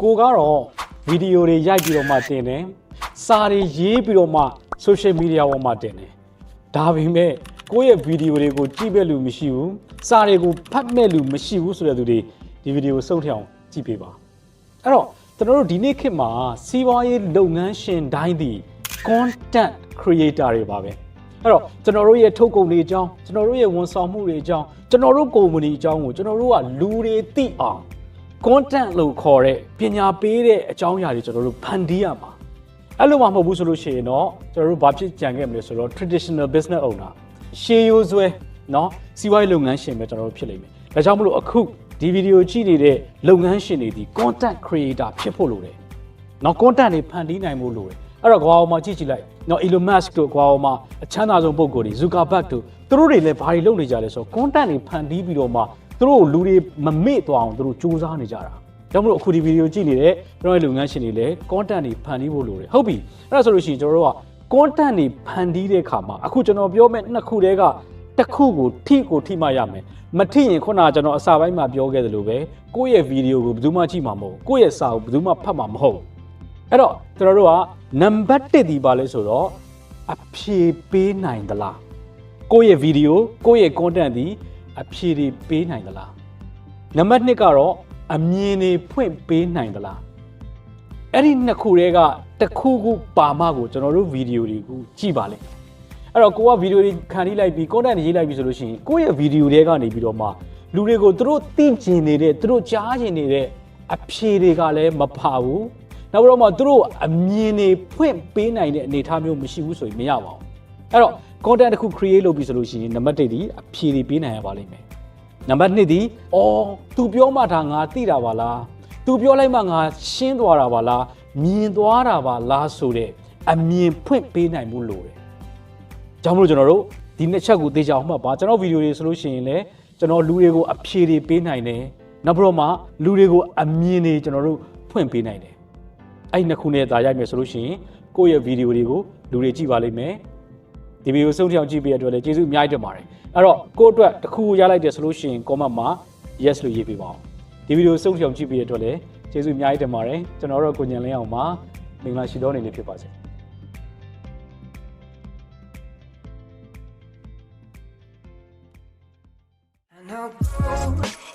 ကိုကတော့ဗီဒီယိုတွေရိုက်ပြီးတော့မှတင်တယ်စာတွေရေးပြီးတော့မှ social media ပေါ်မှာတင်တယ်ဒါပေမဲ့ကိုယ့်ရဲ့ဗီဒီယိုတွေကိုကြည့်ပဲလူမရှိဘူးစာတွေကိုဖတ်မဲ့လူမရှိဘူးဆိုတဲ့သူတွေဒီဗီဒီယိုစုံထအောင်ကြည့်ပေးပါအဲ့တော့ကျွန်တော်တို့ဒီနေ့ခေတ်မှာစီးပွားရေးလုပ်ငန်းရှင်တိုင်းဒီ content creator တွေပါပဲအဲ့တော့ကျွန်တော်တို့ရဲ့ထုတ်ကုန်တွေအကြောင်းကျွန်တော်တို့ရဲ့ဝန်ဆောင်မှုတွေအကြောင်းကျွန်တော်တို့ကုမ္ပဏီအကြောင်းကိုကျွန်တော်တို့ကလူတွေသိအောင် content လို့ခေါ်တဲ့ပညာပေးတဲ့အကြောင်းအရာတွေကျွန်တော်တို့ဖန်တီးရမှာအဲ့လိုမှမဟုတ်ဘူးဆိုလို့ရှိရင်တော့ကျွန်တော်တို့ဘာဖြစ်ကြံခဲ့မလဲဆိုတော့ traditional business owner ရှေးရိုးဆွဲเนาะစီးပွားရေးလုပ်ငန်းရှင်ပဲကျွန်တော်တို့ဖြစ်လိမ့်မယ်ဒါကြောင့်မလို့အခုဒီဗီဒီယိုကြည့်နေတဲ့လုပ်ငန်းရှင်တွေဒီ content creator ဖြစ်ဖို့လိုတယ် နော် content တွေဖန်တီးနိုင်ဖို့လိုတယ်အဲ့တော့ကွာအောင်မှာကြည့်ကြည့်လိုက်နော် Elon Musk တို့ကွာအောင်မှာအချမ်းသာဆုံးပုံကိုယ်တွေ Zuckerberg တို့သူတို့တွေလည်းဘာတွေလုပ်နေကြလဲဆိုတော့ content တွေဖန်တီးပြီးတော့မှ သူတို့ကိုလူတွေမမေ့သွားအောင်သူတို့စူးစမ်းနေကြတာဒါမှမဟုတ်အခုဒီဗီဒီယိုကြည့်နေတဲ့ကျွန်တော်ရဲ့လုပ်ငန်းရှင်တွေလည်း content တွေဖန်တီးဖို့လိုတယ်ဟုတ်ပြီအဲ့ဒါဆိုလို့ရှိရင်ကျွန်တော်တို့က content တွေဖန်တီးတဲ့အခါမှာအခုကျွန်တော်ပြောမဲ့နှစ်ခုတည်းကတစ်ခုကိုထိကိုထိမှရမယ်မထိရင်ခုနကကျွန်တော်အစာပိုင်းမှာပြောခဲ့သလိုပဲကိုယ့်ရဲ့ဗီဒီယိုကိုဘယ်သူမှကြည့်မှာမဟုတ်ဘူးကိုယ့်ရဲ့စာကိုဘယ်သူမှဖတ်မှာမဟုတ်ဘူးအဲ့တော့ကျွန်တော်တို့ကနံပါတ်1ဒီပါလဲဆိုတော့အဖြေပေးနိုင်သလားကိုယ့်ရဲ့ဗီဒီယိုကိုယ့်ရဲ့ content ဒီ အဖြေတွေပေးနိုင်သလားနံပါတ်2ကတော့အမြင်တွေဖွင့်ပေးနိုင်သလားအဲ့ဒီနှစ်ခုတည်းကတစ်ခုခုပါမကိုကျွန်တော်တို့ဗီဒီယိုတွေကိုကြည့်ပါလိမ့်မယ်အဲ့တော့ကိုကဗီဒီယိုတွေခံထိလိုက်ပြီး content တွေရေးလိုက်ပြီးဆိုလို့ရှိရင်ကိုယ့်ရဲ့ဗီဒီယိုတွေကနေပြီးတော့မှလူတွေကိုသူတို့သိကျင်နေတဲ့သူတို့ကြားကျင်နေတဲ့အဖြေတွေကလည်းမပါဘူးနောက်ပြီးတော့မှသူတို့အမြင်တွေဖွင့်ပေးနိုင်တဲ့အနေအထားမျိုးမရှိဘူးဆိုရင်မရပါဘူး အဲ့တော့ content တစ်ခု create လုပ်ပြီဆိုလို့ရှိရင်နံပါတ်1ဒီအဖြေတွေပေးနိုင်ရပါလိမ့်မယ်နံပါတ်2ဒီအော် तू ပြောမှဒါငါသိတာပါလား तू ပြောလိုက်မှငါရှင်းသွားတာပါလားမြင်သွားတာပါလားဆိုတဲ့အမြင်ဖွင့်ပေးနိုင်မှုလိုတယ်ကြောင့်မလို့ကျွန်တော်တို့ဒီနှစ်ချက်ကိုသိကြအောင်မှတ်ပါကျွန်တော်ဗီဒီယိုတွေဆိုလို့ရှိရင်လည်းကျွန်တော်လူတွေကိုအဖြေတွေပေးနိုင်တယ်နောက်ပြီးတော့မှလူတွေကိုအမြင်တွေကျွန်တော်တို့ဖွင့်ပေးနိုင်တယ်အဲ့ဒီနှစ်ခုနဲ့ဒါရိုက်မယ်ဆိုလို့ရှိရင်ကိုယ့်ရဲ့ဗီဒီယိုတွေကိုလူတွေကြည့်ပါလိမ့်မယ် ဒီဗီဒီယိုဆုံးထောင်ကြည့်ပေးရတဲ့အတွက်လည်းကျေးဇူးအများကြီးတင်ပါတယ်အဲ့တော့ကိုယ့်အတွက်တစ်ခုရလိုက်တယ်ဆိုလို့ရှိရင် comment မှာ yes လို့ရေးပေးပါအောင်ဒီဗီဒီယိုဆုံးထောင်ကြည့်ပေးရတဲ့အတွက်လည်းကျေးဇူးအများကြီးတင်ပါတယ်ကျွန်တော်တို့ကိုညံလင်းအောင်ပါမင်္ဂလာရှိသောနေ့လေးဖြစ်ပါစေ And I'll go